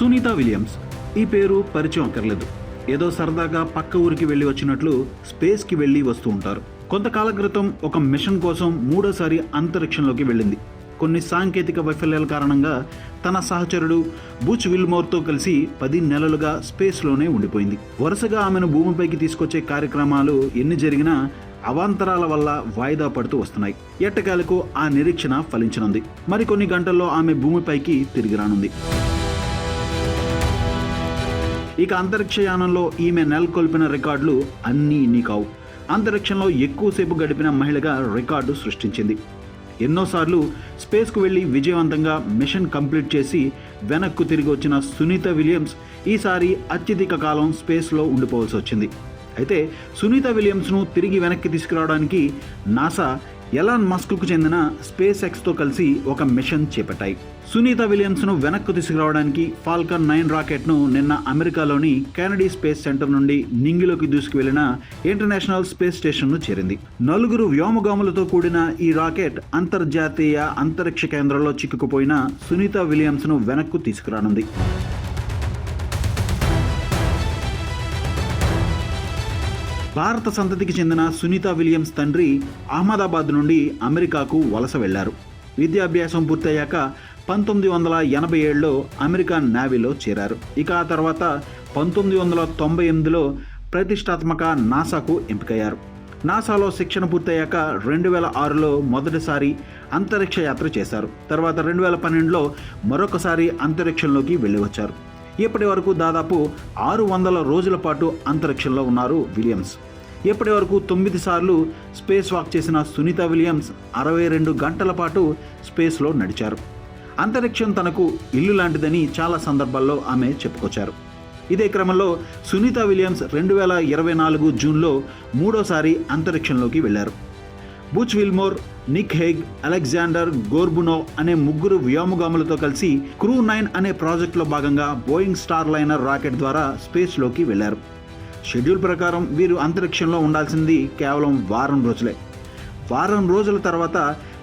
Sunitha Williams. ఈ పేరు పరిచయం అక్కర్లేదు. ఏదో సరదాగా పక్క ఊరికి వెళ్ళి వచ్చినట్లు స్పేస్కి వెళ్ళి వస్తూ ఉంటారు. కొంతకాలం క్రితం ఒక మిషన్ కోసం మూడోసారి అంతరిక్షంలోకి వెళ్ళింది. కొన్ని సాంకేతిక వైఫల్యాల కారణంగా తన సహచరుడు బుచ్ విల్మోర్తో కలిసి పది నెలలుగా స్పేస్లోనే ఉండిపోయింది. వరుసగా ఆమెను భూమిపైకి తీసుకొచ్చే కార్యక్రమాలు ఎన్ని జరిగినా అవాంతరాల వల్ల వాయిదా పడుతూ వస్తున్నాయి. ఎట్టకాలకు ఆ నిరీక్షణ ఫలించనుంది. మరికొన్ని గంటల్లో ఆమె భూమిపైకి తిరిగి రానుంది. ఇక అంతరిక్షయానంలో ఈమె నెలకొల్పిన రికార్డులు అన్నీ ఇన్ని కావు అంతరిక్షంలో ఎక్కువసేపు గడిపిన మహిళగా రికార్డు సృష్టించింది. ఎన్నోసార్లు స్పేస్కు వెళ్ళి విజయవంతంగా మిషన్ కంప్లీట్ చేసి వెనక్కు తిరిగి వచ్చిన సునీత విలియమ్స్ ఈసారి అత్యధిక కాలం స్పేస్లో ఉండిపోవాల్సి వచ్చింది. అయితే సునీత విలియమ్స్ను తిరిగి వెనక్కి తీసుకురావడానికి నాసా ఎలాన్ మస్క్కు చెందిన స్పేస్ ఎక్స్తో కలిసి ఒక మిషన్ చేపట్టాయి. సునీత విలియమ్స్ను వెనక్కు తీసుకురావడానికి ఫాల్కన్ నైన్ రాకెట్ను నిన్న అమెరికాలోని కెనడీ స్పేస్ సెంటర్ నుండి నింగిలోకి దూసుకువెళ్ళిన ఇంటర్నేషనల్ స్పేస్ స్టేషన్ను చేరింది. నలుగురు వ్యోమగాములతో కూడిన ఈ రాకెట్ అంతర్జాతీయ అంతరిక్ష కేంద్రంలో చిక్కుకుపోయిన సునీత విలియమ్స్ను వెనక్కు తీసుకురానుంది. భారత సంతతికి చెందిన సునీత విలియమ్స్ తండ్రి అహ్మదాబాద్ నుండి అమెరికాకు వలస వెళ్ళారు విద్యాభ్యాసం పూర్తయ్యాక పంతొమ్మిది వందల ఎనభై ఏడులో అమెరికా నావీలో చేరారు. ఇక ఆ తర్వాత పంతొమ్మిది వందల తొంభై ఎనిమిదిలో ప్రతిష్టాత్మక నాసాకు ఎంపికయ్యారు. నాసాలో శిక్షణ పూర్తయ్యాక రెండు వేల ఆరులో మొదటిసారి అంతరిక్ష యాత్ర చేశారు. తర్వాత రెండు వేల పన్నెండులో మరొకసారి అంతరిక్షంలోకి వెళ్ళి వచ్చారు ఇప్పటి వరకు దాదాపు ఆరు వందల రోజుల పాటు అంతరిక్షంలో ఉన్నారు విలియమ్స్. ఇప్పటి వరకు తొమ్మిది సార్లు స్పేస్ వాక్ చేసిన సునీత విలియమ్స్ అరవై రెండు గంటల పాటు స్పేస్లో నడిచారు. అంతరిక్షం తనకు ఇల్లు లాంటిదని చాలా సందర్భాల్లో ఆమె చెప్పుకొచ్చారు. ఇదే క్రమంలో సునీత విలియమ్స్ రెండు వేల ఇరవై నాలుగు జూన్లో మూడోసారి అంతరిక్షంలోకి వెళ్ళారు Butch Wilmore Nick Hague Alexander Gorbunov అనే ముగ్గురు వ్యోమగాములతో కలిసి క్రూ నైన్ అనే ప్రాజెక్టులో భాగంగా బోయింగ్ స్టార్ లైనర్ రాకెట్ ద్వారా స్పేస్లోకి వెళ్ళారు షెడ్యూల్ ప్రకారం వీరు అంతరిక్షంలో ఉండాల్సింది కేవలం వారం రోజులే. వారం రోజుల తర్వాత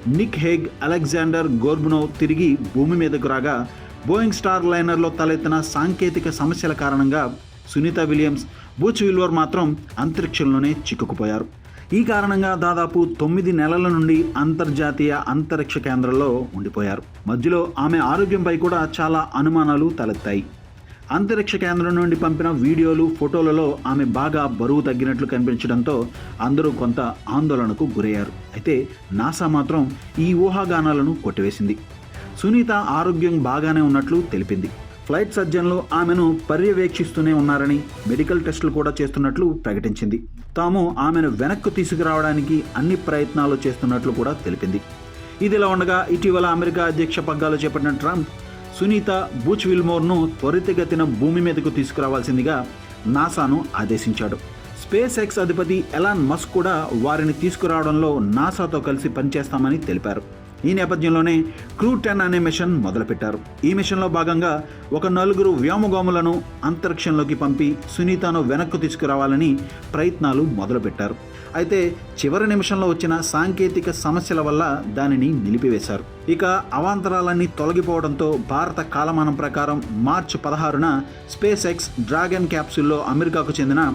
నిక్ హెగ్ అలెగ్జాండర్ గోర్బునో తిరిగి భూమి మీదకు రాగా బోయింగ్ స్టార్ లైనర్లో తలెత్తిన సాంకేతిక సమస్యల కారణంగా సునీత విలియమ్స్ బూచ్ విల్వర్ మాత్రం అంతరిక్షంలోనే చిక్కుకుపోయారు. ఈ కారణంగా దాదాపు తొమ్మిది నెలల నుండి అంతర్జాతీయ అంతరిక్ష కేంద్రంలో ఉండిపోయారు. మధ్యలో ఆమె ఆరోగ్యంపై కూడా చాలా అనుమానాలు తలెత్తాయి. అంతరిక్ష కేంద్రం నుండి పంపిన వీడియోలు ఫోటోలలో ఆమె బాగా బరువు తగ్గినట్లు కనిపించడంతో అందరూ కొంత ఆందోళనకు గురయ్యారు. అయితే నాసా మాత్రం ఈ ఊహాగానాలను కొట్టివేసింది. సునీత ఆరోగ్యం బాగానే ఉన్నట్లు తెలిపింది. ఫ్లైట్ సర్జన్లు ఆమెను పర్యవేక్షిస్తూనే ఉన్నారని మెడికల్ టెస్టులు కూడా చేస్తున్నట్లు ప్రకటించింది. తాము ఆమెను వెనక్కు తీసుకురావడానికి అన్ని ప్రయత్నాలు చేస్తున్నట్లు కూడా తెలిపింది. ఇదిలా ఉండగా ఇటీవల అమెరికా అధ్యక్ష పగ్గాలు చేపట్టిన ట్రంప్ సునీత బూచ్ విల్మోర్ను త్వరితగతిన భూమి మీదకు తీసుకురావాల్సిందిగా నాసాను ఆదేశించాడు. స్పేస్ ఎక్స్ అధిపతి ఎలాన్ మస్క్ కూడా వారిని తీసుకురావడంలో నాసాతో కలిసి పనిచేస్తామని తెలిపారు. ఈ నేపథ్యంలోనే క్రూ టెన్ అనే మిషన్ మొదలుపెట్టారు. ఈ మిషన్లో భాగంగా ఒక నలుగురు వ్యోమగాములను అంతరిక్షంలోకి పంపి సునీతను వెనక్కు తీసుకురావాలని ప్రయత్నాలు మొదలుపెట్టారు. అయితే చివరి నిమిషంలో వచ్చిన సాంకేతిక సమస్యల వల్ల దానిని నిలిపివేశారు. ఇక అవాంతరాలన్నీ తొలగిపోవడంతో భారత కాలమానం ప్రకారం మార్చి పదహారున స్పేస్ ఎక్స్ డ్రాగన్ క్యాప్సూల్లో అమెరికాకు చెందిన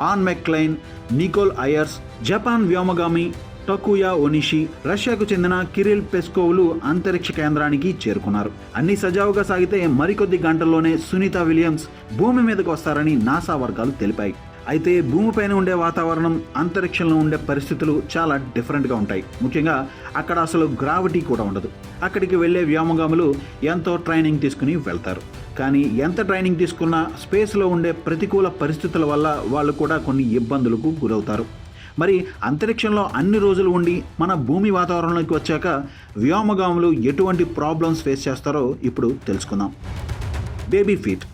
Anne McClain Nichole Ayers Japan వ్యోమగామి Takuya Onishi రష్యాకు చెందిన కిరిల్ పెస్కోవ్లు అంతరిక్ష కేంద్రానికి చేరుకున్నారు. అన్ని సజావుగా సాగితే మరికొద్ది గంటల్లోనే సునీత విలియమ్స్ భూమి మీదకు వస్తారని నాసా వర్గాలు తెలిపాయి. అయితే భూమిపైన ఉండే వాతావరణం అంతరిక్షంలో ఉండే పరిస్థితులు చాలా డిఫరెంట్గా ఉంటాయి. ముఖ్యంగా అక్కడ అసలు గ్రావిటీ కూడా ఉండదు. అక్కడికి వెళ్ళే వ్యోమగాములు ఎంతో ట్రైనింగ్ తీసుకుని వెళ్తారు. కానీ ఎంత ట్రైనింగ్ తీసుకున్నా స్పేస్లో ఉండే ప్రతికూల పరిస్థితుల వల్ల వాళ్ళు కూడా కొన్ని ఇబ్బందులకు గురవుతారు. మరి అంతరిక్షంలో అన్ని రోజులు ఉండి మన భూమి వాతావరణంలోకి వచ్చాక వ్యోమగాములు ఎటువంటి ప్రాబ్లమ్స్ ఫేస్ చేస్తారో ఇప్పుడు తెలుసుకుందాం. బేబీ ఫీట్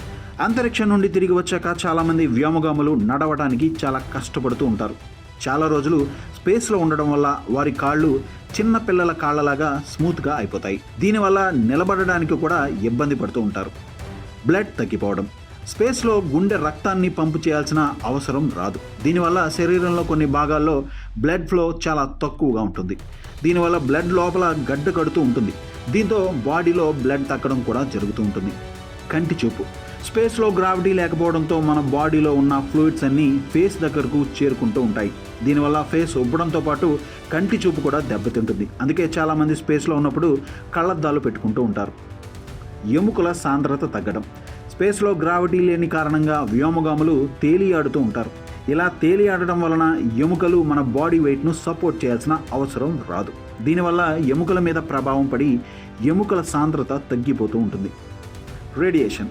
అంతరిక్షం నుండి తిరిగి వచ్చాక చాలామంది వ్యోమగాములు నడవడానికి చాలా కష్టపడుతూ ఉంటారు. చాలా రోజులు స్పేస్లో ఉండడం వల్ల వారి కాళ్ళు చిన్న పిల్లల కాళ్ళలాగా స్మూత్గా అయిపోతాయి. దీనివల్ల నిలబడడానికి కూడా ఇబ్బంది పడుతూ ఉంటారు. బ్లడ్ తగ్గిపోవడం. స్పేస్లో గుండె రక్తాన్ని పంపు చేయాల్సిన అవసరం రాదు. దీనివల్ల శరీరంలో కొన్ని భాగాల్లో బ్లడ్ ఫ్లో చాలా తక్కువగా ఉంటుంది. దీనివల్ల బ్లడ్ లోపల గడ్డ కడుతూ ఉంటుంది. దీంతో బాడీలో బ్లడ్ తగ్గడం కూడా జరుగుతూ ఉంటుంది. కంటి చూపు. స్పేస్లో గ్రావిటీ లేకపోవడంతో మన బాడీలో ఉన్న ఫ్లూయిడ్స్ అన్నీ ఫేస్ దగ్గరకు చేరుకుంటూ ఉంటాయి. దీనివల్ల ఫేస్ ఉబ్బడంతో పాటు కంటి చూపు కూడా దెబ్బతింటుంది. అందుకే చాలామంది స్పేస్లో ఉన్నప్పుడు కళ్ళద్దాలు పెట్టుకుంటూ ఉంటారు. ఎముకల సాంద్రత తగ్గడం. స్పేస్లో గ్రావిటీ లేని కారణంగా వ్యోమగాములు తేలియాడుతూ ఉంటారు. ఇలా తేలియాడటం వలన ఎముకలు మన బాడీ వెయిట్ను సపోర్ట్ చేయాల్సిన అవసరం రాదు. దీనివల్ల ఎముకల మీద ప్రభావం పడి ఎముకల సాంద్రత తగ్గిపోతూ ఉంటుంది. రేడియేషన్.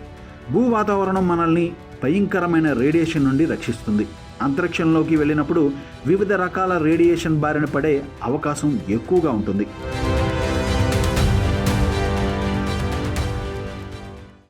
భూ వాతావరణం మనల్ని భయంకరమైన రేడియేషన్ నుండి రక్షిస్తుంది. అంతరిక్షంలోకి వెళ్ళినప్పుడు వివిధ రకాల రేడియేషన్ బారిన పడే అవకాశం ఎక్కువగా ఉంటుంది.